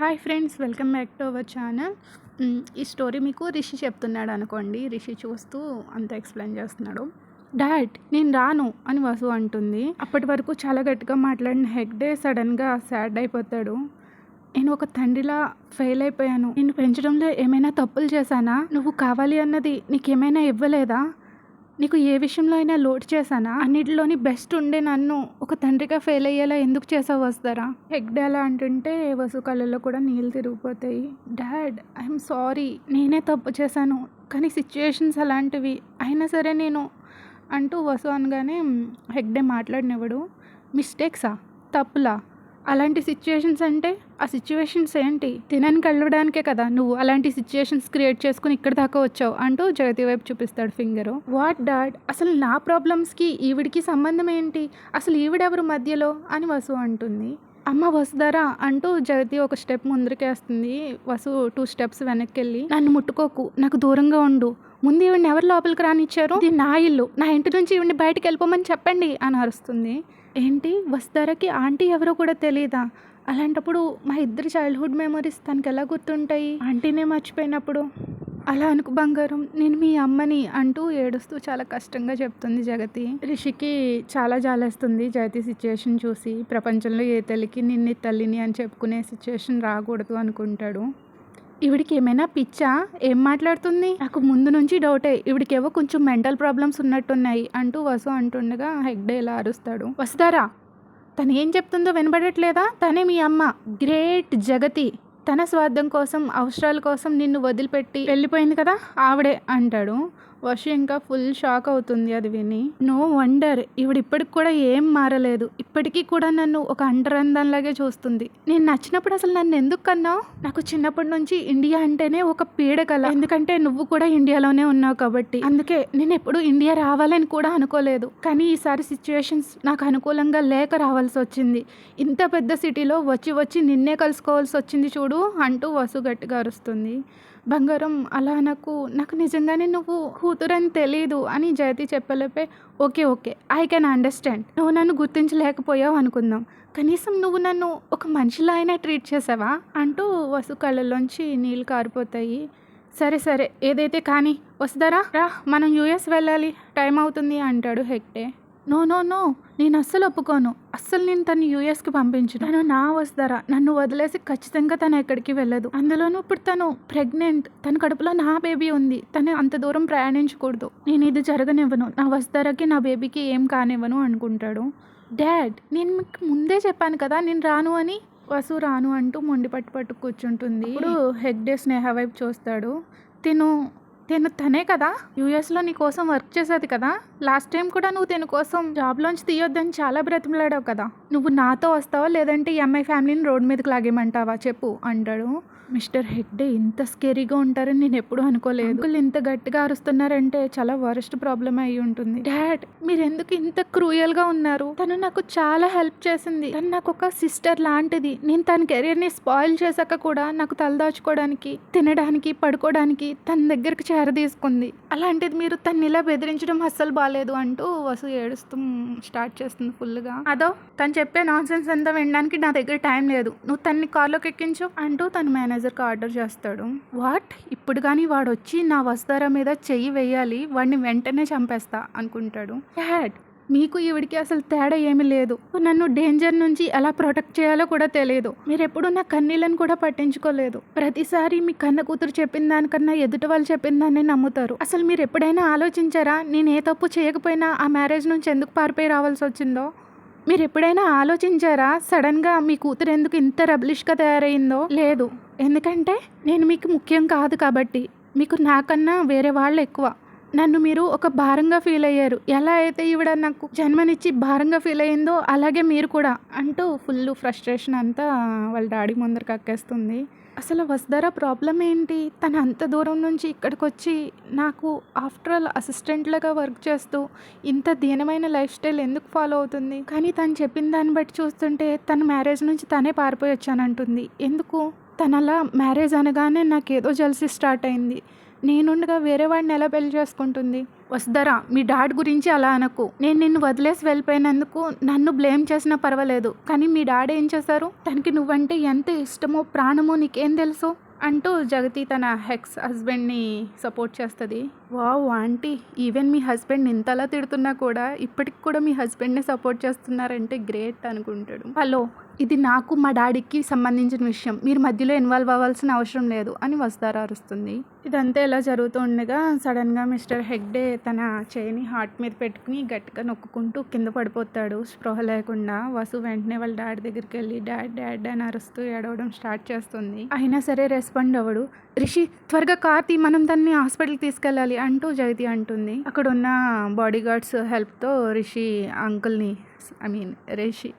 Hi friends welcome back to our channel. ఈ story మీకు రిషి చెప్తున్నాడు అనుకోండి. రిషి చూస్తూ అంత ఎక్స్ప్లెయిన్ చేస్తున్నాడు. డాడ్ నేను రాను అని వసు అంటుంది. అప్పటి వరకు చాలా గట్టిగా మాట్లాడిన హెగ్డే సడన్గా సాడ్ అయిపోతాడు. నేను ఒక తండ్రిలా ఫెయిల్ అయిపోయాను. నేను పెంచడంలో ఏమైనా తప్పులు చేశానా? నువ్వు కావాలి అన్నది నీకేమైనా ఇవ్వలేదా? నీకు ఏ విషయంలో అయినా లోటు చేశానా? అన్నిటిలోని బెస్ట్ ఉండే నన్ను ఒక తండ్రిగా ఫెయిల్ అయ్యేలా ఎందుకు చేసావు వస్తారా హెగ్డే అలా అంటుంటే వసు కళ్ళల్లో కూడా నీళ్ళు తిరిగిపోతాయి. Dad I'm sorry. నేనే తప్పు చేశాను. కానీ సిచ్యుయేషన్స్ అలాంటివి. అయినా సరే నేను అంటూ వసు అనగానే హెగ్డే మాట్లాడినవాడు? మిస్టేక్సా? తప్పులా? అలాంటి సిచ్యువేషన్స్ అంటే ఆ సిచ్యువేషన్స్ ఏంటి? తినని కలవడానికే కదా. నువ్వు అలాంటి సిచ్యువేషన్స్ క్రియేట్ చేసుకుని ఇక్కడ దాకా వచ్చావు అంటూ జగతి వైపు చూపిస్తాడు ఫింగర్. What dad? అసలు నా ప్రాబ్లమ్స్కి ఈవిడికి సంబంధం ఏంటి? అసలు ఈవిడెవరు మధ్యలో? అని వసు అంటుంది. అమ్మ వసుధారా అంటూ జగతి ఒక స్టెప్ ముందరికేస్తుంది వసు టూ స్టెప్స్ వెనక్కి వెళ్ళి నన్ను ముట్టుకోకు నాకు దూరంగా ఉండు. ముందు ఈవిడిని ఎవరు లోపలికి రానిచ్చారు? ఇది నా ఇల్లు. నా ఇంటి నుంచి ఈవిడిని బయటికి వెళ్ళిపోమని చెప్పండి అని అరుస్తుంది. ఏంటి? వస్తారకి ఆంటీ ఎవరో కూడా తెలియదా అలాంటప్పుడు మా ఇద్దరు చైల్డ్హుడ్ మెమరీస్ తనకి ఎలా గుర్తుంటాయి? ఆంటీనే మర్చిపోయినప్పుడు? అలా అనుకు బంగారం నేను మీ అమ్మని అంటూ ఏడుస్తూ చాలా కష్టంగా చెప్తుంది జగతి. రిషికి చాలా జాలేస్తుంది జగతి సిచ్యుయేషన్ చూసి. ప్రపంచంలో ఏ తల్లికి నిన్ను తల్లిని అని చెప్పుకునే సిచ్యుయేషన్ రాకూడదు అనుకుంటాడు. ఇవిడికి ఏమైనా పిచ్చా? ఏం మాట్లాడుతుంది? నాకు ముందు నుంచి డౌటే. ఇవిడికేవో కొంచెం మెంటల్ ప్రాబ్లమ్స్ ఉన్నట్టున్నాయి అంటూ వసు అంటుండగా హెగ్డే ఇలా అరుస్తాడు. వస్తారా తను ఏం చెప్తుందో వినబడట్లేదా? తనే మీ అమ్మ. గ్రేట్ జగతి. తన స్వార్థం కోసం అవసరాల కోసం నిన్ను వదిలిపెట్టి వెళ్ళిపోయింది కదా? ఆవిడే అంటాడు. వర్ష ఇంకా ఫుల్ షాక్ అవుతుంది అది విని. నో వండర్ ఇప్పటికి కూడా ఏం మారలేదు. ఇప్పటికీ కూడా నన్ను ఒక అంటరందంలాగే చూస్తుంది. నేను నచ్చినప్పుడు అసలు నన్ను ఎందుకు కన్నావు? నాకు చిన్నప్పటి నుంచి ఇండియా అంటేనే ఒక పీడకల ఎందుకంటే నువ్వు కూడా ఇండియాలోనే ఉన్నావు కాబట్టి. అందుకే నేను ఎప్పుడు ఇండియా రావాలని కూడా అనుకోలేదు. కానీ ఈసారి సిచ్యువేషన్స్ నాకు అనుకూలంగా లేక రావాల్సి వచ్చింది. ఇంత పెద్ద సిటీలో వచ్చి వచ్చి నిన్నే కలుసుకోవాల్సి వచ్చింది చూడు అంటూ వసు గట్టిగా అరుస్తుంది. బంగారం అలా నాకు నాకు నిజంగానే నువ్వు కూతురని తెలియదు అని జయతి చెప్పలేపే okay okay I can understand నువ్వు నన్ను గుర్తించలేకపోయావు అనుకుందాం. కనీసం నువ్వు నన్ను ఒక మనిషిలా అయినా ట్రీట్ చేసావా? అంటూ వసు కళ్ళలోంచి నీళ్ళు కారిపోతాయి. సరే సరే ఏదైతే కానీ వస్తారా రా మనం యూఎస్ వెళ్ళాలి. టైం అవుతుంది అంటాడు హెక్టే నో నో నో నేను అస్సలు ఒప్పుకోను. అస్సలు నేను తను యూఎస్కి పంపించను. తను నా వస్తారా నన్ను వదిలేసి ఖచ్చితంగా తను ఎక్కడికి వెళ్ళదు. అందులోనూ ఇప్పుడు తను ప్రెగ్నెంట్. తన కడుపులో నా బేబీ ఉంది. తను అంత దూరం ప్రయాణించకూడదు. నేను ఇది జరగనివ్వను. నా వస్తారకి నా బేబీకి ఏం కానివ్వను అనుకుంటాడు. డాడ్ నేను మీకు ముందే చెప్పాను కదా నేను రాను అని? వసు రాను అంటూ మొండి పట్టు పట్టు కూర్చుంటుంది. ఇప్పుడు హెగ్డే స్నేహ వైపు చూస్తాడు. తిను తిను తనే కదా? యూఎస్లో నీ కోసం వర్క్ చేసేది కదా? లాస్ట్ టైం కూడా నువ్వు తిన కోసం జాబ్లోంచి తీయొద్దని చాలా బ్రతిమలాడావు కదా? నువ్వు నాతో వస్తావా? లేదంటే ఈ అమ్మాయి ఫ్యామిలీని రోడ్ మీదకి లాగేమంటావా చెప్పు అంటాడు. మిస్టర్ హెగ్డే ఇంత స్కేరీగా ఉంటారని నేను ఎప్పుడూ అనుకోలేదు. అంకుల్ ఇంత గట్టిగా అరుస్తున్నారంటే చాలా వరస్ట్ ప్రాబ్లం అయి ఉంటుంది. డాడ్ మీరు ఎందుకు ఇంత క్రూయల్గా ఉన్నారు? తను నాకు చాలా హెల్ప్ చేసింది. తను నాకు ఒక సిస్టర్ లాంటిది. నేను తన కెరీర్ని స్పాయిల్ చేశాక కూడా నాకు తలదాచుకోవడానికి తినడానికి పడుకోవడానికి తన దగ్గరికి చేరదీసుకుంది అలాంటిది మీరు తన్ని ఇలా బెదిరించడం అస్సలు బాగాలేదు అంటూ వసు ఏడుస్తూ స్టార్ట్ చేస్తుంది ఫుల్గా. అదో తను చెప్పే నాన్సెన్స్ అంతా వినడానికి నా దగ్గర టైం లేదు. నువ్వు తన్ని కార్లోకి ఎక్కించు అంటూ తన మేనేజర్కి ఆర్డర్ చేస్తాడు. వాట్ ఇప్పుడు కానీ వాడు వచ్చి నా వస్తారా మీద చెయ్యి వేయాలి వాడిని వెంటనే చంపేస్తా అనుకుంటాడు. హ్యాడ్ మీకు ఈవిడికి అసలు తేడా ఏమీ లేదు. నన్ను డేంజర్ నుంచి ఎలా ప్రొటెక్ట్ చేయాలో కూడా తెలియదు. మీరు ఎప్పుడు నా కన్నీళ్ళని కూడా పట్టించుకోలేదు. ప్రతిసారి మీ కన్న కూతురు చెప్పిన దానికన్నా ఎదుటి వాళ్ళు చెప్పిన దాన్ని నమ్ముతారు. అసలు మీరు ఎప్పుడైనా ఆలోచించారా నేను ఏ తప్పు చేయకపోయినా ఆ మ్యారేజ్ నుంచి ఎందుకు పారిపోయి రావాల్సి వచ్చిందో? మీరు ఎప్పుడైనా ఆలోచించారా? సడన్గా మీ కూతురు ఎందుకు ఇంత రబ్లిష్గా తయారైందో? లేదు. ఎందుకంటే నేను మీకు ముఖ్యం కాదు కాబట్టి. మీకు నాకన్నా వేరే వాళ్ళు ఎక్కువ. నన్ను మీరు ఒక భారంగా ఫీల్ అయ్యారు. ఎలా అయితే ఈవిడ నాకు జన్మనిచ్చి భారంగా ఫీల్ అయ్యిందో అలాగే మీరు కూడా అంటూ ఫుల్ ఫ్రస్ట్రేషన్ అంతా వాళ్ళ డాడీ ముందర కక్కేస్తుంది అసలు వసుధర ప్రాబ్లం ఏంటి? తను అంత దూరం నుంచి ఇక్కడికి వచ్చి నాకు ఆఫ్టర్ ఆల్ అసిస్టెంట్లాగా వర్క్ చేస్తూ ఇంత దీనమైన లైఫ్ స్టైల్ ఎందుకు ఫాలో అవుతుంది? కానీ తను చెప్పిన దాన్ని బట్టి చూస్తుంటే తన మ్యారేజ్ నుంచి తనే పారిపోయి వచ్చానంటుంది. ఎందుకు? తన అలా మ్యారేజ్ అనగానే నాకు ఏదో జలసి స్టార్ట్ అయింది. నేనుండగా వేరే వాడిని ఎలా పెళ్ళి చేసుకుంటుంది? వసుధరా మీ డాడ్ గురించి అలా అనకు. నేను నిన్ను వదిలేసి వెళ్ళిపోయినందుకు నన్ను బ్లేమ్ చేసినా పర్వాలేదు. కానీ మీ డాడ్ ఏం చేశారు? తనకి నువ్వంటే ఎంత ఇష్టమో ప్రాణమో నీకేం తెలుసు? అంటూ జగతి తన హెక్స్ హస్బెండ్ని సపోర్ట్ చేస్తుంది. వావ్ ఆంటీ ఈవెన్ మీ హస్బెండ్ ఇంతలా తిడుతున్నా కూడా ఇప్పటికి కూడా మీ హస్బెండ్ని సపోర్ట్ చేస్తున్నారంటే గ్రేట్ అనుకుంటాడు. హలో ఇది నాకు మా డాడీకి సంబంధించిన విషయం. మీరు మధ్యలో ఇన్వాల్వ్ అవ్వాల్సిన అవసరం లేదు అని వస్తారా అరుస్తుంది. ఇదంతా ఇలా జరుగుతూ ఉండగా సడన్గా మిస్టర్ హెగ్డే తన చేయిని హార్ట్ మీద పెట్టుకుని గట్టిగా నొక్కుంటూ కింద పడిపోతాడు. స్పృహ లేకుండా వసు వెంటనే వాళ్ళ డాడీ దగ్గరికి వెళ్ళి డాడ్ డాడ్ అని అరుస్తూ ఏడవడం స్టార్ట్ చేస్తుంది. అయినా సరే రెస్పాండ్ అవ్వడు. రిషి త్వరగా కార్ తీ మనం దాన్ని హాస్పిటల్కి తీసుకెళ్ళాలి అంటూ జగతి అంటుంది. అక్కడ ఉన్న బాడీ గార్డ్స్ హెల్ప్తో రిషి అంకుల్ని ఐ మీన్ రిషి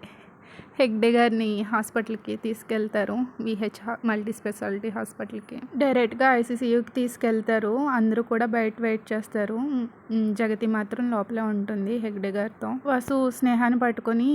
హెగ్డే గారిని హాస్పిటల్కి తీసుకెళ్తారు. విహెచ్ మల్టీ స్పెషాలిటీ హాస్పిటల్కి. డైరెక్ట్గా ఐసీసీయూకి తీసుకెళ్తారు. అందరూ కూడా బయట వెయిట్ చేస్తారు. జగతి మాత్రం లోపలే ఉంటుంది హెగ్డే గారితో. వసు స్నేహాన్ని పట్టుకొని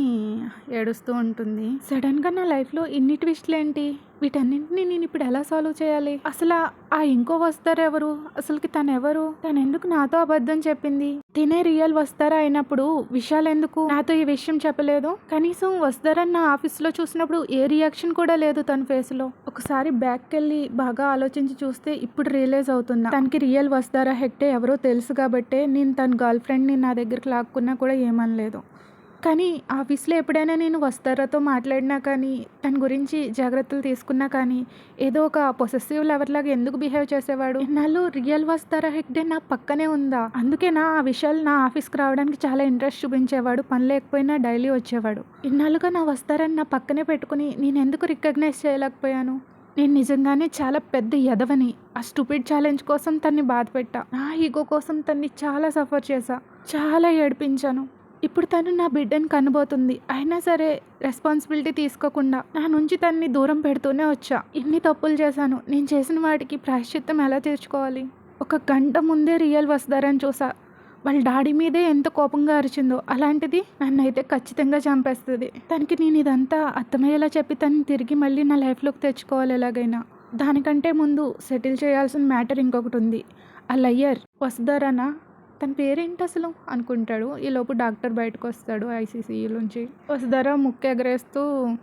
ఏడుస్తూ ఉంటుంది. సడన్గా నా లైఫ్లో ఇన్ని ట్విస్ట్లు ఏంటి వీటన్నింటినీ నేను ఇప్పుడు ఎలా సాల్వ్ చేయాలి? అసలు ఆ ఇంకో వస్తారు ఎవరు? అసలుకి తను ఎవరు తను ఎందుకు నాతో అబద్ధం చెప్పింది? తినే రియల్ వస్తారా అయినప్పుడు విషయాలు ఎందుకు నాతో ఈ విషయం చెప్పలేదు? కనీసం వస్తారని నా ఆఫీస్లో చూసినప్పుడు ఏ రియాక్షన్ కూడా లేదు తన ఫేస్లో. ఒకసారి బ్యాక్ వెళ్ళి బాగా ఆలోచించి చూస్తే ఇప్పుడు రియలైజ్ అవుతున్నా. తనకి రియల్ వస్తారా హెక్టే ఎవరో తెలుసు కాబట్టే నేను తన గర్ల్ ఫ్రెండ్ని నా దగ్గరికి లాక్కున్నా కూడా ఏమనలేదు. కానీ ఆఫీస్లో ఎప్పుడైనా నేను వస్తారాతో మాట్లాడినా కానీ తన గురించి జాగ్రత్తలు తీసుకున్నా కానీ ఏదో ఒక పొసెసివ్ లెవర్ లాగా ఎందుకు బిహేవ్ చేసేవాడు? ఇన్నాళ్ళు రియల్ వస్తారా హెగ్డే నా పక్కనే ఉందా? అందుకే నా ఆ విషయాలు నా ఆఫీస్కి రావడానికి చాలా ఇంట్రెస్ట్ చూపించేవాడు. పని లేకపోయినా డైలీ వచ్చేవాడు. ఇన్నాళ్ళుగా నా వస్తారని నా పక్కనే పెట్టుకుని నేను ఎందుకు రికగ్నైజ్ చేయలేకపోయాను? నేను నిజంగానే చాలా పెద్ద ఎదవని ఆ స్టూపిడ్ ఛాలెంజ్ కోసం తన్ని బాధపెట్టా. నా ఈగో కోసం తన్ని చాలా సఫర్ చేశా. చాలా ఏడిపించాను. ఇప్పుడు తను నా బిడ్డని కనబోతుంది. అయినా సరే రెస్పాన్సిబిలిటీ తీసుకోకుండా నా నుంచి తన్ని దూరం పెడుతూనే వచ్చా. ఇన్ని తప్పులు చేశాను. నేను చేసిన వాటికి ప్రాయశ్చిత్తం ఎలా తీర్చుకోవాలి? ఒక గంట ముందే రియల్ వస్తారని చూసా. వాళ్ళ డాడీ మీదే ఎంత కోపంగా అరిచిందో అలాంటిది నన్ను అయితే ఖచ్చితంగా చంపేస్తుంది. తనకి నేను ఇదంతా అర్థమయ్యేలా చెప్పి తను తిరిగి మళ్ళీ నా లైఫ్లోకి తెచ్చుకోవాలి ఎలాగైనా. దానికంటే ముందు సెటిల్ చేయాల్సిన మ్యాటర్ ఇంకొకటి ఉంది. ఆ లయ్యర్ వస్తారనా? తన పేరేంటి అసలు అనుకుంటాడు ఈలోపు డాక్టర్ బయటకు వస్తాడు ఐసీసీయూ నుంచి. వసుధార ముక్కు ఎగరేస్తూ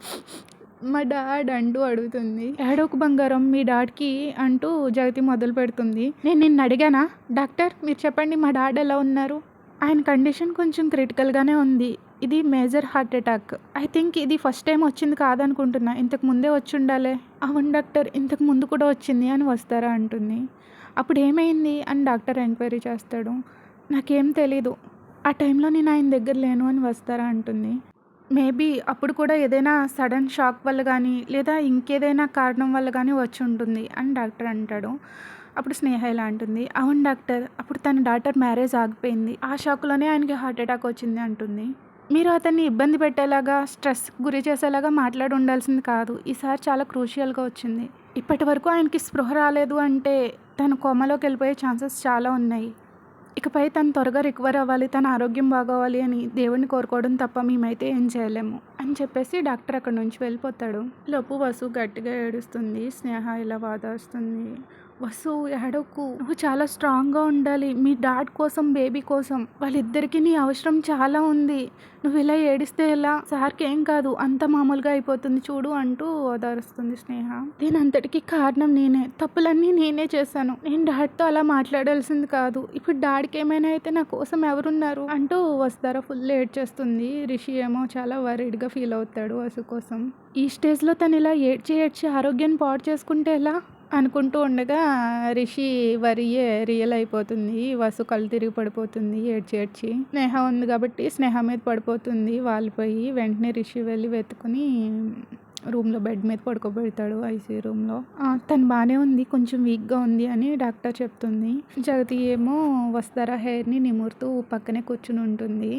మా డాడ్ అంటూ అడుగుతుంది. ఒక బంగారం మీ డాడ్కి అంటూ జగతి మొదలు పెడుతుంది. నేను నిన్ను అడిగానా? డాక్టర్ మీరు చెప్పండి మా డాడ్ ఎలా ఉన్నారు? ఆయన కండిషన్ కొంచెం క్రిటికల్గానే ఉంది. ఇది major heart attack. I think ఇది ఫస్ట్ టైం వచ్చింది కాదనుకుంటున్నా. ఇంతకు ముందే వచ్చి ఉండాలి. అవును డాక్టర్ ఇంతకు ముందు కూడా వచ్చింది అని వస్తారా అంటుంది. అప్పుడు ఏమైంది? అని డాక్టర్ ఎంక్వైరీ చేస్తాడు. నాకేం తెలీదు. ఆ టైంలో నేను ఆయన దగ్గర లేను అని వస్తారా అంటుంది. మేబీ అప్పుడు కూడా ఏదైనా సడన్ షాక్ వల్ల కానీ లేదా ఇంకేదైనా కారణం వల్ల కానీ వచ్చి ఉంటుంది అని డాక్టర్ అంటాడు. అప్పుడు స్నేహ ఇలా అంటుంది. అవును డాక్టర్ అప్పుడు తన డాక్టర్ మ్యారేజ్ ఆగిపోయింది. ఆ షాక్లోనే ఆయనకి హార్ట్ అటాక్ వచ్చింది అంటుంది. మీరు అతన్ని ఇబ్బంది పెట్టేలాగా స్ట్రెస్ గురి చేసేలాగా మాట్లాడి ఉండాల్సింది కాదు. ఈసారి చాలా క్రూషియల్గా వచ్చింది. ఇప్పటి వరకు ఆయనకి స్పృహ రాలేదు అంటే తను కోమలోకి వెళ్ళిపోయే ఛాన్సెస్ చాలా ఉన్నాయి. ఇకపై తను త్వరగా రికవర్ అవ్వాలి తన ఆరోగ్యం బాగోవాలి అని దేవుణ్ణి కోరుకోవడం తప్ప మేమైతే ఏం చేయలేము అని చెప్పేసి డాక్టర్ అక్కడ నుంచి వెళ్ళిపోతాడు. లోపు వసు గట్టిగా ఏడుస్తుంది స్నేహ ఇలా వాదాస్తుంది. వసు ఏడవకు నువ్వు చాలా స్ట్రాంగ్గా ఉండాలి. మీ డాడ్ కోసం బేబీ కోసం. వాళ్ళిద్దరికి నీ అవసరం చాలా ఉంది. నువ్వు ఇలా ఏడిస్తే ఎలా? సార్కి ఏం కాదు. అంత మామూలుగా అయిపోతుంది. చూడు అంటూ ఓదారుస్తుంది స్నేహ. దీని అంతటికి కారణం నేనే. తప్పులన్నీ నేనే చేశాను. నేను డాడ్తో అలా మాట్లాడాల్సింది కాదు. ఇప్పుడు డాడీకి ఏమైనా అయితే నా కోసం ఎవరున్నారు? అంటూ వస్తారా ఫుల్ ఏడ్ చేస్తుంది. రిషి ఏమో చాలా వరీడ్గా ఫీల్ అవుతాడు వసు కోసం. ఈ స్టేజ్లో తను ఇలా ఏడ్చి ఏడ్చి ఆరోగ్యాన్ని పాడు చేసుకుంటే ఎలా? అనుకుంటూ ఉండగా రిషి వరియే రియల్ అయిపోతుంది. వసు కళ్ళు తిరిగి పడిపోతుంది. ఏడ్చి ఏడ్చి స్నేహ ఉంది కాబట్టి స్నేహ మీద పడిపోతుంది. వాలిపోయి వెంటనే రిషి వెళ్ళి వెతుకుని రూమ్లో బెడ్ మీద పడుకోబెడతాడు ఐసీ రూమ్లో. తను బాగానే ఉంది. కొంచెం వీక్గా ఉంది అని డాక్టర్ చెప్తుంది. జగతి ఏమో వస్తారా హెయిర్ని నిమురుతూ పక్కనే కూర్చుని ఉంటుంది.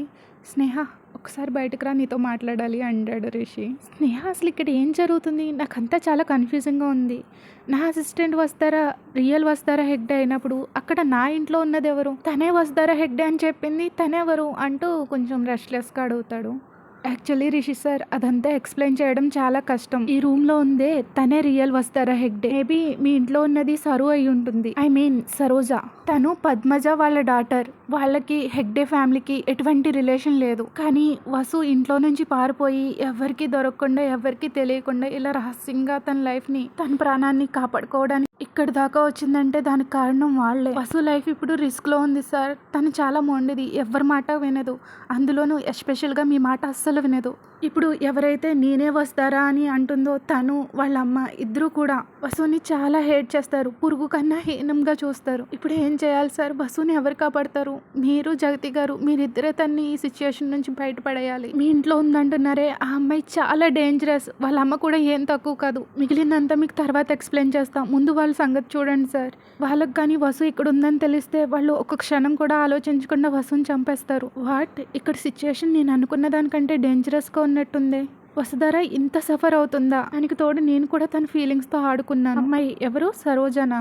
స్నేహ ఒకసారి బయటకు రా నీతో మాట్లాడాలి అంటాడు రిషి. స్నేహ అసలు ఇక్కడ ఏం జరుగుతుంది? నాకంతా చాలా కన్ఫ్యూజింగ్గా ఉంది. నా అసిస్టెంట్ వస్తారా? రియల్ వస్తారా హెగ్డే అయినప్పుడు? అక్కడ నా ఇంట్లో ఉన్నది ఎవరు తనే వస్తారా హెగ్డే అని చెప్పింది తనెవరు? అంటూ కొంచెం రెస్ట్లెస్గా అడుగుతాడు. యాక్చువల్లీ రిషి సార్ అదంతా ఎక్స్ప్లెయిన్ చేయడం చాలా కష్టం. ఈ రూమ్లో ఉందే తనే రియల్ వస్తారా హెగ్డే మేబీ మీ ఇంట్లో ఉన్నది సరు అయి ఉంటుంది. I mean Saroja. తను పద్మజ వాళ్ళ డాటర్. వాళ్ళకి హెగ్డే ఫ్యామిలీకి ఎటువంటి రిలేషన్ లేదు. కానీ వసు ఇంట్లో నుంచి పారిపోయి ఎవరికి దొరకకుండా ఎవరికి తెలియకుండా ఇలా రహస్యంగా తన లైఫ్ని తన ప్రాణాన్ని కాపాడుకోవడానికి ఇక్కడ దాకా వచ్చిందంటే దానికి కారణం వాళ్ళే వసు లైఫ్ ఇప్పుడు రిస్క్లో ఉంది సార్. తను చాలా మొండిది. ఎవరి మాట వినదు. అందులోనూ ఎస్పెషల్గా మీ మాట అస్సలు వినదు. ఇప్పుడు ఎవరైతే నేనే వస్తారా అని అంటుందో తను వాళ్ళ అమ్మ ఇద్దరు కూడా బసుని చాలా హేట్ చేస్తారు. పురుగు కన్నా హీనంగా చూస్తారు. ఇప్పుడు ఏం చేయాలి సార్? బసుని ఎవరు కాపాడతారు? మీరు జగతి గారు మీరిద్దరే తన్ని ఈ సిచ్యుయేషన్ నుంచి బయటపడేయాలి. మీ ఇంట్లో ఉందంటున్నారే ఆ అమ్మాయి చాలా డేంజరస్ వాళ్ళ అమ్మ కూడా ఏం తక్కువ కాదు. మిగిలిందంతా మీకు తర్వాత ఎక్స్ప్లెయిన్ చేస్తాం. ముందు వాళ్ళ సంగతి చూడండి సార్. వాళ్ళకి కానీ వసు ఇక్కడ ఉందని తెలిస్తే వాళ్ళు ఒక క్షణం కూడా ఆలోచించకుండా వసుని చంపేస్తారు. వాట్? ఇక్కడ సిచ్యుయేషన్ నేను అనుకున్న దానికంటే డేంజరస్గా ఉన్నట్టుందే వసుధర ఇంత సఫర్ అవుతుందా? దానికి తోడు నేను కూడా తన ఫీలింగ్స్తో ఆడుకున్నాను. అమ్మాయి ఎవరు? సరోజనా?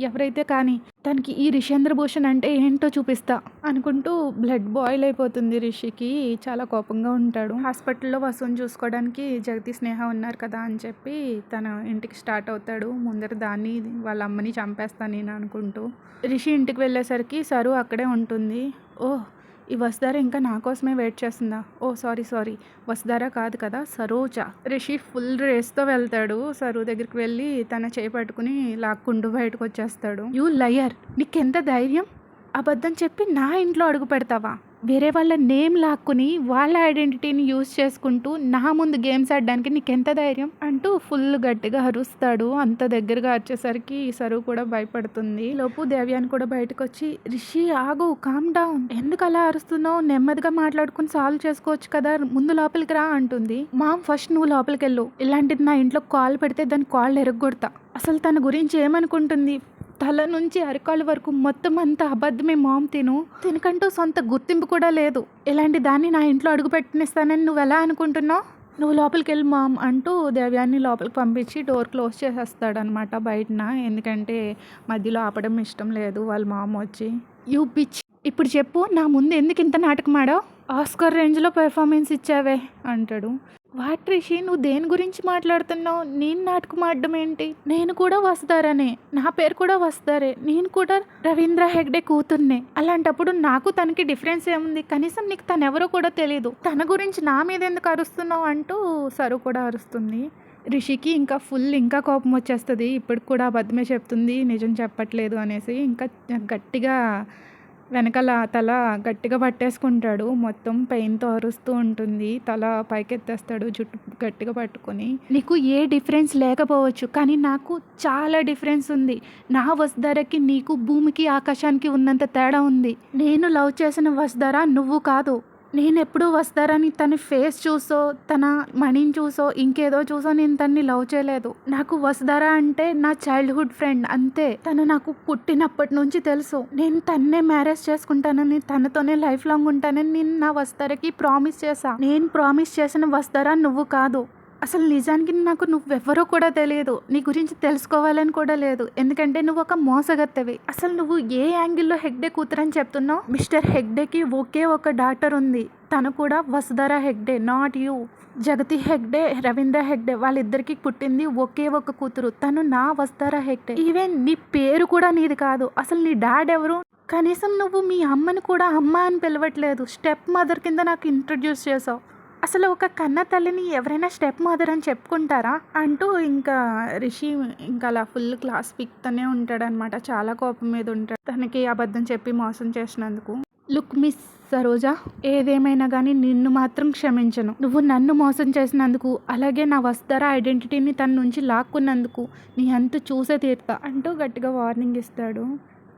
ఎవరైతే కానీ తనకి ఈ రిషేంద్ర భూషణ్ అంటే ఏంటో చూపిస్తా. అనుకుంటూ బ్లడ్ బాయిల్ అయిపోతుంది రిషికి. చాలా కోపంగా ఉంటాడు. హాస్పిటల్లో వసూని చూసుకోవడానికి జగతి స్నేహ ఉన్నారు కదా అని చెప్పి తన ఇంటికి స్టార్ట్ అవుతాడు. ముందర దాన్ని వాళ్ళ అమ్మని చంపేస్తాను నేను అనుకుంటూ. రిషి ఇంటికి వెళ్ళేసరికి సరు అక్కడే ఉంటుంది. ఓ ఈ వసుధార ఇంకా నా కోసమే వెయిట్ చేస్తుందా? ఓ సారీ సారీ వసుధార కాదు కదా సరోజ. రిషి ఫుల్ రేస్తో వెళ్తాడు. సరు దగ్గరికి వెళ్ళి తన చేయి పట్టుకుని లాక్కుంటూ బయటకు వచ్చేస్తాడు. యూ లయర్ నీకెంత ధైర్యం? అబద్ధం చెప్పి నా ఇంట్లో అడుగు పెడతావా? వేరే వాళ్ళ నేమ్ లాక్కుని వాళ్ళ ఐడెంటిటీని యూజ్ చేసుకుంటూ నా ముందు గేమ్స్ ఆడడానికి నీకెంత ధైర్యం అంటూ ఫుల్ గట్టిగా అరుస్తాడు. అంత దగ్గరగా వచ్చేసరికి సరువు కూడా భయపడుతుంది. లోపు దేవ్యాని కూడా బయటకు వచ్చి రిషి ఆగు కామ్ డౌన్ ఎందుకు అలా అరుస్తున్నావు? నెమ్మదిగా మాట్లాడుకుని సాల్వ్ చేసుకోవచ్చు కదా. ముందు లోపలికి రా అంటుంది. మామ్ ఫస్ట్ నువ్వు లోపలికి వెళ్ళు ఇలాంటిది నా ఇంట్లో కాల్ పెడితే దాని కాళ్ళు ఎరగొడతా. అసలు తన గురించి ఏమనుకుంటుంది? తల నుంచి అరికాళ్ళ వరకు మొత్తం అంతా అబద్ధమే మామ్ తిను. తినకంటూ సొంత గుర్తింపు కూడా లేదు. ఇలాంటి దాన్ని నా ఇంట్లో అడుగు పెట్టినిస్తానని నువ్వు ఎలా అనుకుంటున్నావు? నువ్వు లోపలికి వెళ్ళి మామ్ అంటూ దేవ్యాన్ని లోపలికి పంపించి డోర్ క్లోజ్ చేసేస్తాడనమాట బయటన. ఎందుకంటే మధ్యలో ఆపడం ఇష్టం లేదు వాళ్ళ మామ వచ్చి. You bitch. ఇప్పుడు చెప్పు నా ముందు ఎందుకు ఇంత నాటకం ఆడావు? ఆస్కర్ రేంజ్లో పెర్ఫార్మెన్స్ ఇచ్చావే అంటాడు. వాట్ రిషి నువ్వు దేని గురించి మాట్లాడుతున్నావు? నేను నాటకం ఆడడం ఏంటి? నేను కూడా వస్తారనే. నా పేరు కూడా వస్తారే. నేను కూడా రవీంద్ర హెగ్డే కూతుర్నే. అలాంటప్పుడు నాకు తనకి డిఫరెన్స్ ఏముంది? కనీసం నీకు తనెవరో కూడా తెలియదు తన గురించి నా మీద ఎందుకు అరుస్తున్నావు అంటూ సరు కూడా అరుస్తుంది. రిషికి ఇంకా ఫుల్ ఇంకా కోపం వచ్చేస్తుంది. ఇప్పటికి కూడా అబద్ధమే చెప్తుంది. నిజం చెప్పట్లేదు అనేసి ఇంకా గట్టిగా వెనకాల తల గట్టిగా పట్టేసుకుంటాడు. మొత్తం పెయిన్తో అరుస్తూ ఉంటుంది. తల పైకెత్తేస్తాడు జుట్టు గట్టిగా పట్టుకొని. నీకు ఏ డిఫరెన్స్ లేకపోవచ్చు కానీ నాకు చాలా డిఫరెన్స్ ఉంది. నా వసుధరకి నీకు భూమికి ఆకాశానికి ఉన్నంత తేడా ఉంది. నేను లవ్ చేసిన వసుధర నువ్వు కాదు. నేను ఎప్పుడు వస్తారని తన ఫేస్ చూసో తన మనీని చూసో ఇంకేదో చూసో నేను తన్ని లవ్ చేయలేదు. నాకు వసుధార అంటే నా చైల్డ్హుడ్ ఫ్రెండ్ అంతే. తను నాకు పుట్టినప్పటి నుంచి తెలుసు. నేను తన్నే మ్యారేజ్ చేసుకుంటానని తనతోనే లైఫ్ లాంగ్ ఉంటానని నేను నా వస్తారకి ప్రామిస్ చేశా. నేను ప్రామిస్ చేసిన వస్తారా నువ్వు కాదు. అసలు నిజానికి నాకు నువ్వెవరో కూడా తెలియదు. నీ గురించి తెలుసుకోవాలని కూడా లేదు. ఎందుకంటే నువ్వు ఒక మోసగత్తవి. అసలు నువ్వు ఏ యాంగిల్లో హెగ్డే కూతురని చెప్తున్నావు? మిస్టర్ హెగ్డేకి ఒకే ఒక డాక్టర్ ఉంది. తను కూడా వసుధర హెగ్డే నాట్ యూ. జగతి హెగ్డే రవీంద్ర హెగ్డే వాళ్ళిద్దరికి పుట్టింది ఒకే ఒక కూతురు. తను నా వసుధర హెగ్డే. ఈవెన్ నీ పేరు కూడా నీది కాదు. అసలు నీ డాడ్ ఎవరు? కనీసం నువ్వు మీ అమ్మని కూడా అమ్మ అని పిలవట్లేదు. స్టెప్ మదర్ కింద నాకు ఇంట్రడ్యూస్ చేసావు. అసలు ఒక కన్న తల్లిని ఎవరైనా స్టెప్ మదర్ అని చెప్పుకుంటారా? అంటూ ఇంకా రిషి ఇంకా అలా ఫుల్ క్లాస్ పిక్తోనే ఉంటాడనమాట చాలా కోపం మీద ఉంటాడు. తనకి అబద్ధం చెప్పి మోసం చేసినందుకు. లుక్ మిస్ సరోజా ఏదేమైనా కానీ నిన్ను మాత్రం క్షమించను. నువ్వు నన్ను మోసం చేసినందుకు అలాగే నా వస్తారా ఐడెంటిటీని తన నుంచి లాక్కున్నందుకు నీ అంతు చూసే తీరుతా అంటూ గట్టిగా వార్నింగ్ ఇస్తాడు.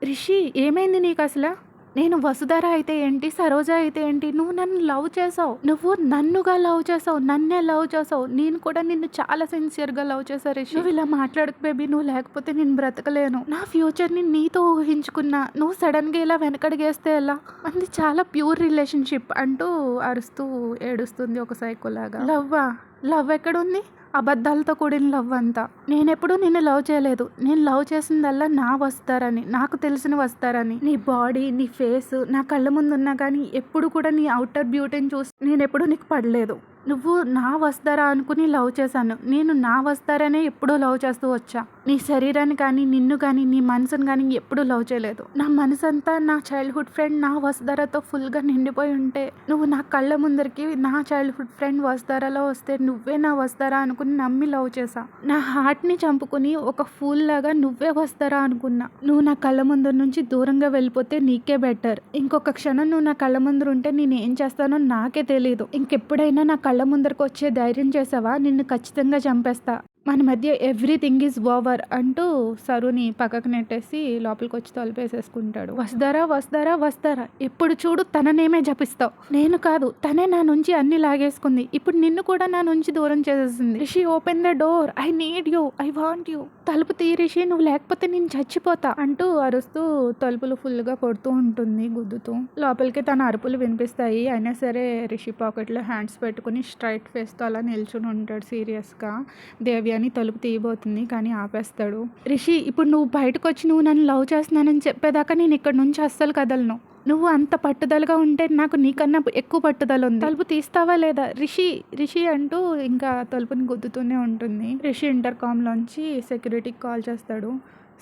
రిషి ఏమైంది నీకు అసలు నేను వసుధర అయితే ఏంటి సరోజ అయితే ఏంటి నువ్వు నన్ను లవ్ చేసావు. నువ్వు నన్నుగా లవ్ చేసావు నన్నే లవ్ చేసావు. నేను కూడా నిన్ను చాలా సిన్సియర్గా లవ్ చేశా రిషి. నువ్వు ఇలా మాట్లాడకు బేబీ నువ్వు లేకపోతే నేను బ్రతకలేను. నా ఫ్యూచర్ని నీతో ఊహించుకున్నా నువ్వు సడన్గా ఇలా వెనకడిగేస్తే ఎలా? అది చాలా ప్యూర్ రిలేషన్షిప్ అంటూ అరుస్తూ ఏడుస్తుంది ఒక సైకోలాగా లవ్వా? లవ్ ఎక్కడుంది? అబద్ధాలతో కూడిన లవ్ అంతా. నేనెప్పుడు నిన్ను లవ్ చేయలేదు. నేను లవ్ చేసిందల్లా నా వస్తారని నాకు తెలిసిన వస్తారని. నీ బాడీ నీ ఫేస్ నా కళ్ళ ముందు ఉన్నా కానీ ఎప్పుడు కూడా నీ అవుటర్ బ్యూటీని చూసి నేను ఎప్పుడు నీకు పడలేదు. నువ్వు నా వస్తారా అనుకుని లవ్ చేశాను. నేను నా వస్తారనే ఎప్పుడూ లవ్ చేస్తూ వచ్చా. నీ శరీరాన్ని కానీ నిన్ను కానీ నీ మనసుని కానీ ఎప్పుడూ లవ్ చేయలేదు. నా మనసు అంతా నా చైల్డ్హుడ్ ఫ్రెండ్ నా వస్తారాతో ఫుల్గా నిండిపోయి ఉంటే నువ్వు నా కళ్ళ ముందరికి నా చైల్డ్హుడ్ ఫ్రెండ్ వస్తారాలో వస్తే నువ్వే నా వస్తారా అనుకుని నమ్మి లవ్ చేసా నా హార్ట్ని చంపుకుని ఒక ఫూల్ లాగా నువ్వే వస్తారా అనుకున్నా. నువ్వు నా కళ్ళ ముందర నుంచి దూరంగా వెళ్ళిపోతే నీకే బెటర్ ఇంకొక క్షణం నువ్వు నా కళ్ళ ముందర ఉంటే నేను ఏం చేస్తానో నాకే తెలియదు ఇంకెప్పుడైనా నా కళ్ళ ముందరకు వచ్చే ధైర్యం చేసావా? నిన్ను ఖచ్చితంగా చంపేస్తా. మన మధ్య ఎవ్రీథింగ్ ఈజ్ ఓవర్ అంటూ సరుని పక్కకు నెట్టేసి లోపలికి వచ్చి తలుపేసేసుకుంటాడు. వస్తారా వస్తారా వస్తారా? ఎప్పుడు చూడు తననేమే జపిస్తావు. నేను కాదు తనే నా నుంచి అన్ని లాగేసుకుంది. ఇప్పుడు నిన్ను కూడా నా నుంచి దూరం చేసేసింది. Rishi open the door I need you I want you తలుపు తీ రిషి నువ్వు లేకపోతే నేను చచ్చిపోతా అంటూ అరుస్తూ తలుపులు ఫుల్గా కొడుతూ ఉంటుంది గుద్దుతూ. లోపలికి తన అరుపులు వినిపిస్తాయి. అయినా సరే రిషి పాకెట్లో హ్యాండ్స్ పెట్టుకుని స్ట్రైట్ ఫేస్తో అలా నిల్చుని ఉంటాడు సీరియస్గా. దేవి అని తలుపు తీయబోతుంది కానీ ఆపేస్తాడు. రిషి ఇప్పుడు నువ్వు బయటకు వచ్చి నువ్వు నన్ను లవ్ చేస్తున్నానని చెప్పేదాకా నేను ఇక్కడ నుంచి అస్సలు కదలను. నువ్వు అంత పట్టుదలగా ఉంటే నాకు నీకన్నా ఎక్కువ పట్టుదల ఉంది. తలుపు తీస్తావా లేదా? రిషి రిషి అంటూ ఇంకా తలుపుని గుద్దుతూనే ఉంటుంది. రిషి ఇంటర్కామ్లోంచి సెక్యూరిటీకి కాల్ చేస్తాడు.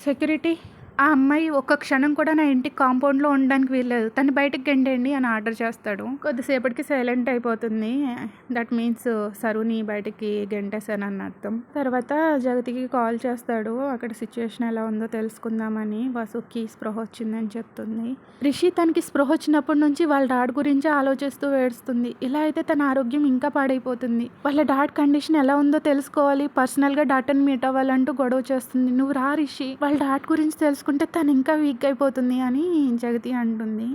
సెక్యూరిటీ ఆ అమ్మాయి ఒక్క క్షణం కూడా నా ఇంటి కాంపౌండ్లో ఉండడానికి వీల్లేదు. తను బయటకు గెంటండి అని ఆర్డర్ చేస్తాడు. కొద్దిసేపటికి సైలెంట్ అయిపోతుంది. దట్ మీన్స్ సరుని బయటికి గెంటేశాను అన్న అర్థం. తర్వాత జగతికి కాల్ చేస్తాడు. అక్కడ సిచ్యువేషన్ ఎలా ఉందో తెలుసుకుందామని. వసుకి స్పృహ వచ్చిందని చెప్తుంది. రిషి తనకి స్పృహ వచ్చినప్పటి నుంచి వాళ్ళ డాడ్ గురించి ఆలోచిస్తూ ఏడుస్తుంది. ఇలా అయితే తన ఆరోగ్యం ఇంకా పాడైపోతుంది. వాళ్ళ డాడ్ కండిషన్ ఎలా ఉందో తెలుసుకోవాలి. పర్సనల్గా డాక్టర్ని మీట్ అవ్వాలంటూ గొడవ చేస్తుంది. నువ్వు రా రిషి. వాళ్ళ డాడ్ గురించి తెలుసుకుంటే తను ఇంకా వీక్ అయిపోతుంది అని జగతి అంటుంది.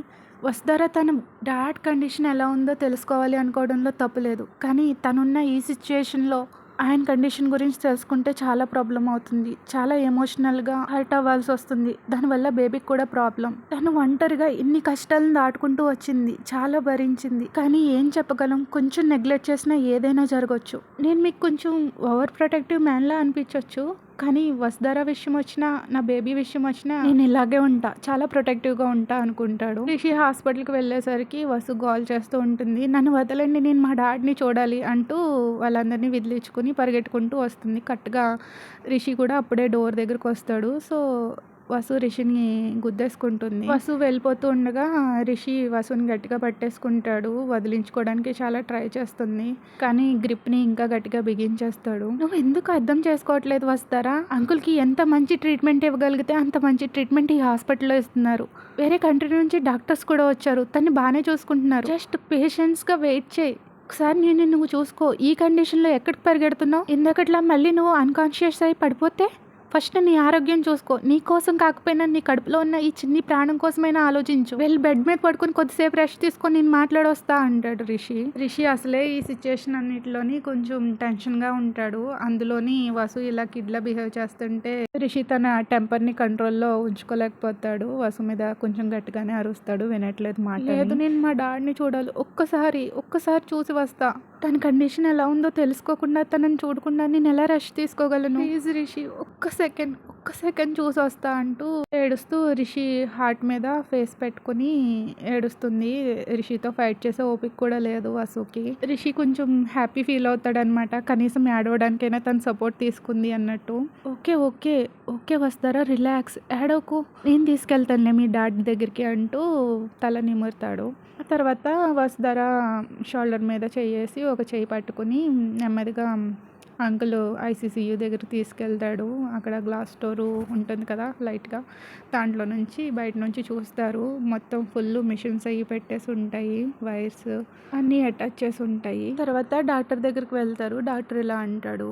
వస్తారా తన డాడ్ కండిషన్ ఎలా ఉందో తెలుసుకోవాలి అనుకోవడంలో తప్పులేదు కానీ తనున్న ఈ సిచ్యుయేషన్లో ఆయన కండిషన్ గురించి తెలుసుకుంటే చాలా ప్రాబ్లం అవుతుంది. చాలా ఎమోషనల్గా హర్ట్ అవ్వాల్సి వస్తుంది. దానివల్ల బేబీకి కూడా ప్రాబ్లం తను ఒంటరిగా ఇన్ని కష్టాలను దాటుకుంటూ వచ్చింది. చాలా భరించింది. కానీ ఏం చెప్పగలం? కొంచెం నెగ్లెక్ట్ చేసినా ఏదైనా జరగవచ్చు నేను మీకు కొంచెం ఓవర్ ప్రొటెక్టివ్ మ్యాన్లా అనిపించవచ్చు కానీ వసుధార విషయం వచ్చినా నా బేబీ విషయం వచ్చినా నేను ఇలాగే ఉంటా. చాలా ప్రొటెక్టివ్గా ఉంటా అనుకుంటాడు. రిషి హాస్పిటల్కి వెళ్ళేసరికి వసు గోల్ చేస్తూ ఉంటుంది. నన్ను వదలండి నేను మా డాడ్ని చూడాలి అంటూ వాళ్ళందరినీ విదిలించుకుని పరిగెట్టుకుంటూ వస్తుంది. కరెక్ట్గా రిషి కూడా అప్పుడే డోర్ దగ్గరకు వస్తాడు. సో వసు రిషిని గుద్దేసుకుంటుంది. వసు వెళ్ళిపోతూ ఉండగా రిషి వసుని గట్టిగా పట్టేసుకుంటాడు. వదిలించుకోవడానికి చాలా ట్రై చేస్తుంది. కానీ గ్రిప్ని ఇంకా గట్టిగా బిగించేస్తాడు. నువ్వు ఎందుకు అర్థం చేసుకోవట్లేదు వస్తారా అంకుల్కి ఎంత మంచి ట్రీట్మెంట్ ఇవ్వగలిగితే అంత మంచి ట్రీట్మెంట్ ఈ హాస్పిటల్లో ఇస్తున్నారు. వేరే కంట్రీ నుంచి డాక్టర్స్ కూడా వచ్చారు. తన్ని బాగానే చూసుకుంటున్నారు. జస్ట్ పేషెన్స్గా వెయిట్ చేయి. ఒకసారి నేను నువ్వు చూసుకో. ఈ కండిషన్లో ఎక్కడికి పరిగెడుతున్నావు? ఇందకట్లా మళ్ళీ నువ్వు అన్కాన్షియస్ అయి పడిపోతే? ఫస్ట్ నీ ఆరోగ్యం చూసుకో. నీ కోసం కాకపోయినా నీ కడుపులో ఉన్న ఈ చిన్ని ప్రాణం కోసమైనా ఆలోచించు. వెళ్ళి బెడ్ మీద పడుకొని కొద్దిసేపు రెస్ట్ తీసుకొని నేను మాట్లాడొస్తా అంటాడు రిషి. రిషి అసలే ఈ సిచ్యుయేషన్ అన్నిటిలోని కొంచెం టెన్షన్గా ఉంటాడు. అందులోని వసు ఇలా కిడ్లా బిహేవ్ చేస్తుంటే రిషి తన టెంపర్ని కంట్రోల్లో ఉంచుకోలేకపోతాడు. వసు మీద కొంచెం గట్టిగానే అరుస్తాడు. వినట్లేదు మాట లేదు నేను మా డాడ్ని చూడాలి. ఒక్కసారి ఒక్కసారి చూసి వస్తా. తన కండిషన్ ఎలా ఉందో తెలుసుకోకుండా తనని చూడకుండా నేను ఎలా రెస్ట్ తీసుకోగలను? ప్లీజ్ రిషి ఒక్క సెకండ్ ఒక్క సెకండ్ చూసి వస్తా అంటూ ఏడుస్తూ రిషి హార్ట్ మీద ఫేస్ పెట్టుకుని ఏడుస్తుంది. రిషితో ఫైట్ చేసే ఓపిక కూడా లేదు వసుకి రిషి కొంచెం హ్యాపీ ఫీల్ అవుతాడనమాట కనీసం ఏడవడానికైనా తను సపోర్ట్ తీసుకుంది అన్నట్టు. ఓకే ఓకే ఓకే వస్తారా? రిలాక్స్ ఏడవకు. నేను తీసుకెళ్తానులే మీ డాడీ దగ్గరికి అంటూ తల నిమురుతాడు. ఆ తర్వాత వసుధర షోల్డర్ మీద చేయేసి ఒక చేయి పట్టుకుని నెమ్మదిగా అంకుల్ ఐసీసీయూ దగ్గర తీసుకెళ్తాడు. అక్కడ గ్లాస్ స్టోరు ఉంటుంది కదా లైట్గా. దాంట్లో నుంచి బయట నుంచి చూస్తారు. మొత్తం ఫుల్ మిషన్స్ అవి పెట్టేసి ఉంటాయి. వైర్స్ అన్నీ అటాచ్ చేసి ఉంటాయి. తర్వాత డాక్టర్ దగ్గరికి వెళ్తారు. డాక్టర్ ఇలా అంటాడు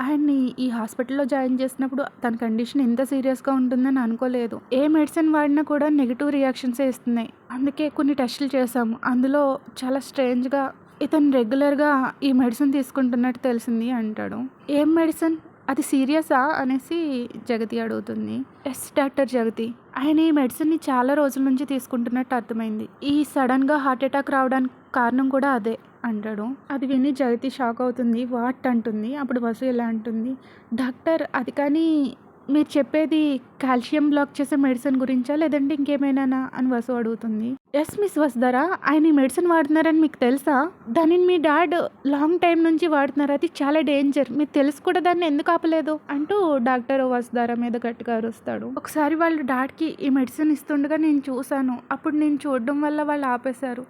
ఆయన్ని ఈ హాస్పిటల్లో జాయిన్ చేసినప్పుడు తన కండిషన్ ఎంత సీరియస్గా ఉంటుందని అనుకోలేదు. ఏ మెడిసిన్ వాడినా కూడా నెగిటివ్ రియాక్షన్సే ఇస్తున్నాయి. అందుకే కొన్ని టెస్టులు చేసాము అందులో చాలా స్ట్రేంజ్గా ఇతను రెగ్యులర్గా ఈ మెడిసిన్ తీసుకుంటున్నట్టు తెలిసింది అంటాడు. ఏం మెడిసిన్? అది సీరియసా? అనేసి జగతి అడుగుతుంది. Yes doctor Jagati. ఆయన ఈ మెడిసిన్ని చాలా రోజుల నుంచి తీసుకుంటున్నట్టు అర్థమైంది. ఈ సడన్గా హార్ట్ అటాక్ రావడానికి కారణం కూడా అదే అంటాడు. అది విని జగతి షాక్ అవుతుంది. వాట్? అంటుంది. అప్పుడు వసు ఇలా అంటుంది. డాక్టర్ అది కానీ మీరు చెప్పేది కాల్షియం బ్లాక్ చేసే మెడిసిన్ గురించా? లేదంటే ఇంకేమైనా అని వసు అడుగుతుంది. ఎస్ మిస్ వసుధరా ఆయన ఈ మెడిసిన్ వాడుతున్నారని మీకు తెలుసా? దానిని మీ డాడ్ లాంగ్ టైం నుంచి వాడుతున్నారు. అది చాలా డేంజర్. మీరు తెలుసు కూడా దాన్ని ఎందుకు ఆపలేదు? అంటూ డాక్టర్ వసుధర మీద గట్టిగా అరుస్తాడు. ఒకసారి వాళ్ళు డాడ్కి ఈ మెడిసిన్ ఇస్తుండగా నేను చూశాను. అప్పుడు నేను చూడడం వల్ల వాళ్ళు ఆపేశారు.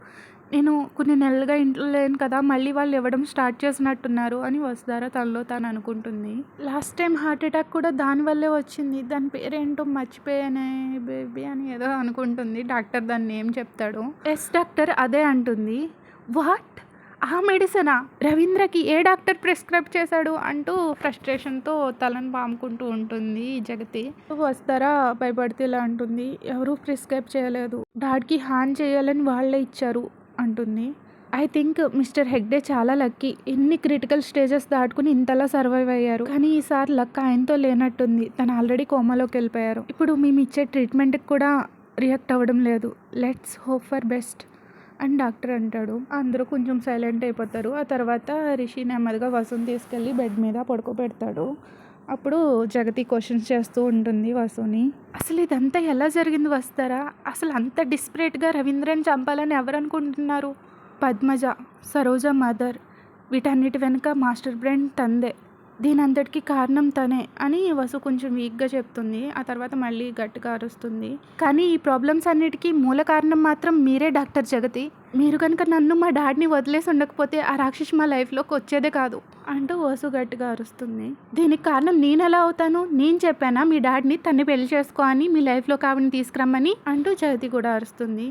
నేను కొన్ని నెలలుగా ఇంట్లో లేను కదా మళ్ళీ వాళ్ళు ఇవ్వడం స్టార్ట్ చేసినట్టున్నారు అని వసుధార తనలో తాను అనుకుంటుంది. లాస్ట్ టైం హార్ట్ అటాక్ కూడా దానివల్లే వచ్చింది. దాని పేరేంటో మర్చిపోయానే బేబీ అని ఏదో అనుకుంటుంది. డాక్టర్ దాన్ని ఏం చెప్తాడు? ఎస్ డాక్టర్ అదే అంటుంది. వాట్? ఆ మెడిసినా? రవీంద్రకి ఏ డాక్టర్ ప్రిస్క్రైబ్ చేశాడు అంటూ ఫ్రస్ట్రేషన్తో తలను పాముకుంటూ ఉంటుంది ఈ జగతి. వస్తారా భయపడితే ఇలా అంటుంది. ఎవరూ ప్రిస్క్రైబ్ చేయలేదు. డాడ్కి హాన్ చేయాలని వాళ్ళే ఇచ్చారు. అంటుంది. ఐ థింక్ మిస్టర్ హెగ్డే చాలా లక్కీ. ఎన్ని క్రిటికల్ స్టేజెస్ దాటుకుని ఇంతలా సర్వైవ్ అయ్యారు. కానీ ఈసారి లక్ ఆయనతో లేనట్టుంది. తను ఆల్రెడీ కోమాలోకి వెళ్ళిపోయారు. ఇప్పుడు మేము ఇచ్చే ట్రీట్మెంట్కి కూడా రియాక్ట్ అవ్వడం లేదు. Let's hope for best and doctor అంటాడు. అందరూ కొంచెం సైలెంట్ అయిపోతారు. ఆ తర్వాత రిషి నెమ్మదిగా వసుని తీసుకెళ్ళి బెడ్ మీద పడుకోబెడతాడు. అప్పుడు జగతి క్వశ్చన్స్ చేస్తూ ఉంటుంది వసుని. అసలు ఇదంతా ఎలా జరిగింది వస్తారా అసలు అంత డిస్పరేట్గా రవీంద్రని చంపాలని ఎవరు అనుకుంటున్నారు పద్మజ సరోజ మదర్ వీటన్నిటి వెనుక మాస్టర్ బ్రెయిన్ తందే. దీని అంతటికి కారణం తనే అని వసు కొంచెం వీక్గా చెప్తుంది. ఆ తర్వాత మళ్ళీ గట్టిగా అరుస్తుంది. కానీ ఈ ప్రాబ్లమ్స్ అన్నిటికీ మూల కారణం మాత్రం మీరే డాక్టర్ జగతి. మీరు కనుక నన్ను మా డాడీని వదిలేసి ఉండకపోతే ఆ రాక్షసి మా లైఫ్లోకి వచ్చేదే కాదు అంటూ వసు గట్టిగా అరుస్తుంది. దీనికి కారణం నేను ఎలా అవుతాను? నేను చెప్పానా? మీ డాడీని తన్ని పెళ్ళి చేసుకో అని మీ లైఫ్లో ఆవిడని తీసుకురమ్మని అంటూ చవితి కూడా అరుస్తుంది.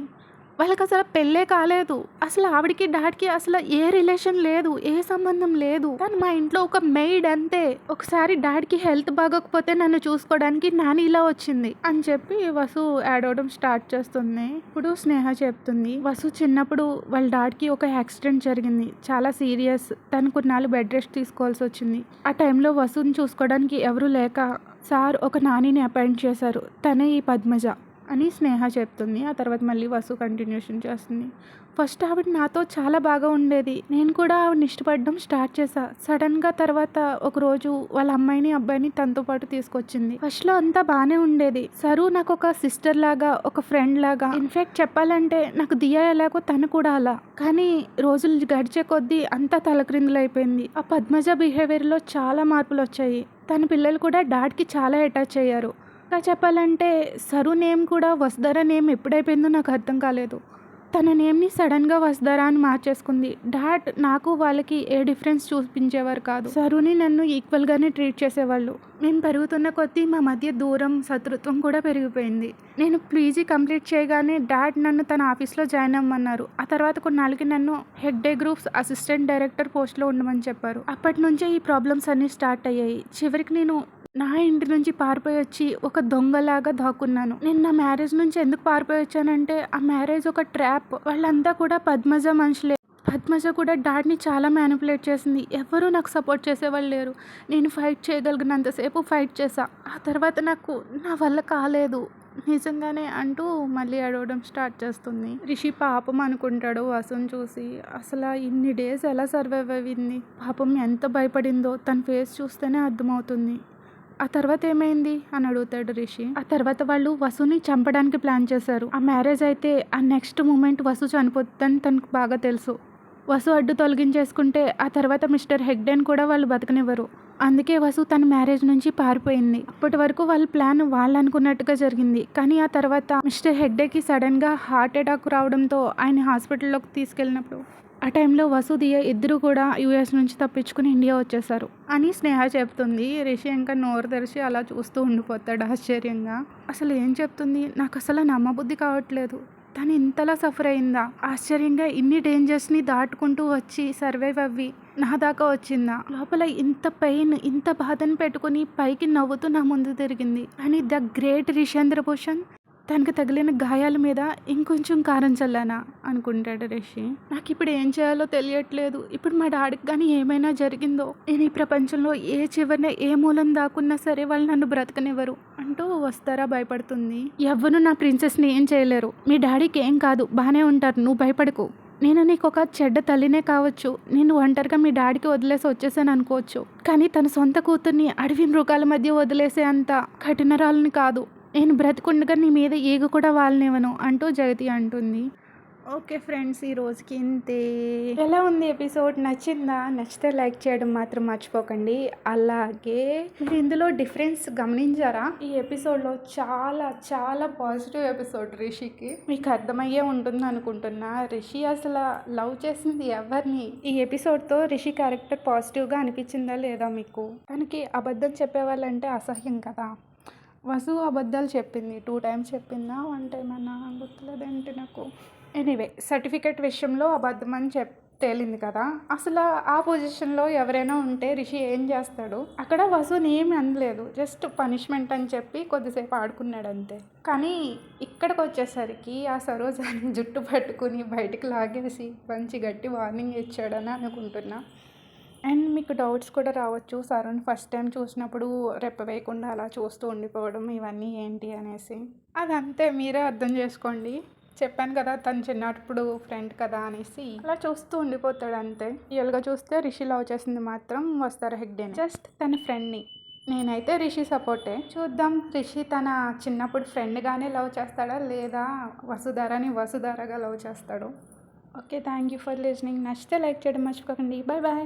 వాళ్ళకి అసలు పెళ్ళే కాలేదు. అసలు ఆవిడకి డాడ్కి అసలు ఏ రిలేషన్ లేదు ఏ సంబంధం లేదు. తను మా ఇంట్లో ఒక మెయిడ్ అంతే. ఒకసారి డాడ్కి హెల్త్ బాగోకపోతే నన్ను చూసుకోవడానికి నాని ఇలా వచ్చింది. అని చెప్పి వసు యాడ్ అవడం స్టార్ట్ చేస్తుంది. ఇప్పుడు స్నేహ చెప్తుంది వసు చిన్నప్పుడు వాళ్ళ డాడ్కి ఒక యాక్సిడెంట్ జరిగింది. చాలా సీరియస్. తను కొన్నాళ్ళు బెడ్ రెస్ట్ తీసుకోవాల్సి వచ్చింది. ఆ టైంలో వసుని చూసుకోవడానికి ఎవరు లేక సార్ ఒక నానిని అపాయింట్ చేశారు. తనే ఈ పద్మజ. అని స్నేహ చెప్తుంది. ఆ తర్వాత మళ్ళీ వసు కంటిన్యూషన్ చేస్తుంది. ఫస్ట్ ఆవిడ నాతో చాలా బాగా ఉండేది. నేను కూడా ఆవిడని ఇష్టపడడం స్టార్ట్ చేశా. సడన్గా తర్వాత ఒక రోజు వాళ్ళ అమ్మాయిని అబ్బాయిని తనతో పాటు తీసుకొచ్చింది. ఫస్ట్లో అంతా బాగానే ఉండేది. సరు నాకు ఒక సిస్టర్ లాగా ఒక ఫ్రెండ్ లాగా. ఇన్ఫాక్ట్ చెప్పాలంటే నాకు దియా ఎలాగో తను కూడా అలా. కానీ రోజులు గడిచే కొద్దీ అంతా తలక్రిందులు అయిపోయింది ఆ పద్మజ బిహేవియర్లో చాలా మార్పులు వచ్చాయి తన పిల్లలు కూడా డాడ్కి చాలా అటాచ్ అయ్యారు. ఇంకా చెప్పాలంటే సరు నేమ్ కూడా వసుధర నేమ్ ఎప్పుడైపోయిందో నాకు అర్థం కాలేదు. తన నేమ్ని సడన్గా వసుధరా అని మార్చేసుకుంది. డాట్ నాకు వాళ్ళకి ఏ డిఫరెన్స్ చూపించేవారు కాదు. సరుని నన్ను ఈక్వల్గానే ట్రీట్ చేసేవాళ్ళు. మేము పెరుగుతున్న కొద్దీ మా మధ్య దూరం శత్రుత్వం కూడా పెరిగిపోయింది. నేను పీజీ కంప్లీట్ చేయగానే డాడ్ నన్ను తన ఆఫీస్లో జాయిన్ అవ్వమన్నారు. ఆ తర్వాత కొన్నాళ్ళకి నన్ను హెడ్డే గ్రూప్స్ అసిస్టెంట్ డైరెక్టర్ పోస్ట్లో ఉండమని చెప్పారు. అప్పటి నుంచే ఈ ప్రాబ్లమ్స్ అన్నీ స్టార్ట్ అయ్యాయి. చివరికి నేను నా ఇంటి నుంచి పారిపోయి వచ్చి ఒక దొంగలాగా దాక్కున్నాను. నేను నా మ్యారేజ్ నుంచి ఎందుకు పారిపోయి వచ్చానంటే ఆ మ్యారేజ్ ఒక ట్రాప్. వాళ్ళంతా కూడా పద్మజ మనుషులే. పద్మజ కూడా డాడ్ని చాలా మ్యానిపులేట్ చేసింది. ఎవరూ నాకు సపోర్ట్ చేసేవాళ్ళు లేరు. నేను ఫైట్ చేయగలిగినంతసేపు ఫైట్ చేశా. ఆ తర్వాత నాకు నా వల్ల కాలేదు. నిజంగానే అంటూ మళ్ళీ అడవడం స్టార్ట్ చేస్తుంది. రిషి పాపం అనుకుంటాడు వసుని చూసి. అసలు ఇన్ని డేస్ ఎలా సర్వైవ్ అయ్యింది? పాపం ఎంత భయపడిందో తన ఫేస్ చూస్తేనే అర్థమవుతుంది. ఆ తర్వాత ఏమైంది? అని అడుగుతాడు రిషి. ఆ తర్వాత వాళ్ళు వసుని చంపడానికి ప్లాన్ చేశారు. ఆ మ్యారేజ్ అయితే ఆ నెక్స్ట్ మూమెంట్ వసు చనిపోతుందని తనకు బాగా తెలుసు. వసు అడ్డు తొలగించేసుకుంటే ఆ తర్వాత మిస్టర్ హెగ్డెన్ కూడా వాళ్ళు బతకనివ్వరు. అందుకే వసు తన మ్యారేజ్ నుంచి పారిపోయింది. అప్పటి వరకు వాళ్ళ ప్లాన్ వాళ్ళు అనుకున్నట్టుగా జరిగింది. కానీ ఆ తర్వాత మిస్టర్ హెగ్డేకి సడన్గా హార్ట్ అటాక్ రావడంతో ఆయన హాస్పిటల్లోకి తీసుకెళ్ళినప్పుడు ఆ టైంలో వసుదియ ఇద్దరు కూడా యూఎస్ నుంచి తప్పించుకుని ఇండియా వచ్చేసారు అని స్నేహ చెప్తుంది. రిషి ఇంకా నోరు తెరిచి అలా చూస్తూ ఉండిపోతాడు ఆశ్చర్యంగా. అసలు ఏం చెప్తుంది? నాకు అసలు నమ్మబుద్ధి కావట్లేదు. తను ఇంతలా సఫర్ అయిందా? ఆశ్చర్యంగా ఇన్ని డేంజర్స్ని దాటుకుంటూ వచ్చి సర్వైవ్ అవ్వి నా దాకా వచ్చిందా? లోపల ఇంత పెయిన్ ఇంత బాధను పెట్టుకుని పైకి నవ్వుతూ నా ముందు తిరిగింది. అని ద గ్రేట్ రిషేంద్ర భూషణ్ తనకు తగిలిన గాయాల మీద ఇంకొంచెం కారం చల్లానా? అనుకుంటాడు రిషి. నాకు ఇప్పుడు ఏం చేయాలో తెలియట్లేదు. ఇప్పుడు మా డాడీకి కానీ ఏమైనా జరిగిందో? నేను ఈ ప్రపంచంలో ఏ చివరిన ఏ మూలం దాకున్నా సరే వాళ్ళు నన్ను బ్రతకనివ్వరు అంటూ వస్తారా భయపడుతుంది. ఎవ్వరు నా ప్రిన్సెస్ని ఏం చేయలేరు. మీ డాడీకి ఏం కాదు. బాగానే ఉంటారు. నువ్వు భయపడకు. నేను నీకు ఒక చెడ్డ తల్లినే కావచ్చు. నేను ఒంటరిగా మీ డాడీకి వదిలేసి వచ్చేసాను అనుకోవచ్చు. కానీ తన సొంత కూతుర్ని అడవి మృగాల మధ్య వదిలేసే అంత కఠినరాలని కాదు. నేను బ్రతికుండగా నీ మీద ఈగ కూడా వాళ్ళనివ్వను అంటూ జగతి అంటుంది. ఓకే ఫ్రెండ్స్ ఈ రోజుకి ఇంతే. ఎలా ఉంది ఎపిసోడ్? నచ్చిందా? నచ్చితే లైక్ చేయడం మాత్రం మర్చిపోకండి. అలాగే మీరు ఇందులో డిఫరెన్స్ గమనించారా? ఈ ఎపిసోడ్లో చాలా చాలా పాజిటివ్ ఎపిసోడ్ రిషికి. మీకు అర్థమయ్యే ఉంటుంది అనుకుంటున్నా. రిషి అసలు లవ్ చేసింది ఎవరిని? ఈ ఎపిసోడ్తో రిషి క్యారెక్టర్ పాజిటివ్గా అనిపించిందా లేదా మీకు? తనకి అబద్ధం చెప్పే వాళ్ళంటే అసహ్యం కదా. వసు అబద్ధాలు చెప్పింది. టూ టైమ్స్ చెప్పిందా? వన్ టైం అన్నా? గుర్తులేదేంటి నాకు. ఎనీవే సర్టిఫికెట్ విషయంలో అబద్ధం అని చెప్ తేలింది కదా. అసలు ఆ పొజిషన్లో ఎవరైనా ఉంటే రిషి ఏం చేస్తాడు? అక్కడ వసుని ఏమి అనలేదు. జస్ట్ పనిష్మెంట్ అని చెప్పి కొద్దిసేపు ఆడుకున్నాడు అంతే. కానీ ఇక్కడికి వచ్చేసరికి ఆ సరోజాని జుట్టు పట్టుకుని బయటికి లాగేసి మంచి గట్టి వార్నింగ్ ఇచ్చాడని అనుకుంటున్నా. అండ్ మీకు డౌట్స్ కూడా రావచ్చు. సరుణ్ ఫస్ట్ టైం చూసినప్పుడు రెప్ప వేయకుండా అలా చూస్తూ ఉండిపోవడం ఇవన్నీ ఏంటి అనేసి. అదంతే మీరే అర్థం చేసుకోండి. చెప్పాను కదా తను చిన్నప్పుడు ఫ్రెండ్ కదా అనేసి. అలా చూస్తూ ఉండిపోతాడు అంతే. రియల్గా చూస్తే రిషి లవ్ చేసింది మాత్రం వస్తారు హెగ్డే జస్ట్ తన ఫ్రెండ్ని నేనైతే రిషి సపోర్టే చూద్దాం రిషి తన చిన్నప్పుడు ఫ్రెండ్గానే లవ్ చేస్తాడా? లేదా వసుధారని వసుధారగా లవ్ చేస్తాడు? Okay thank you for listening నచ్చితే లైక్ చేయడం మర్చిపోకండి. Bye bye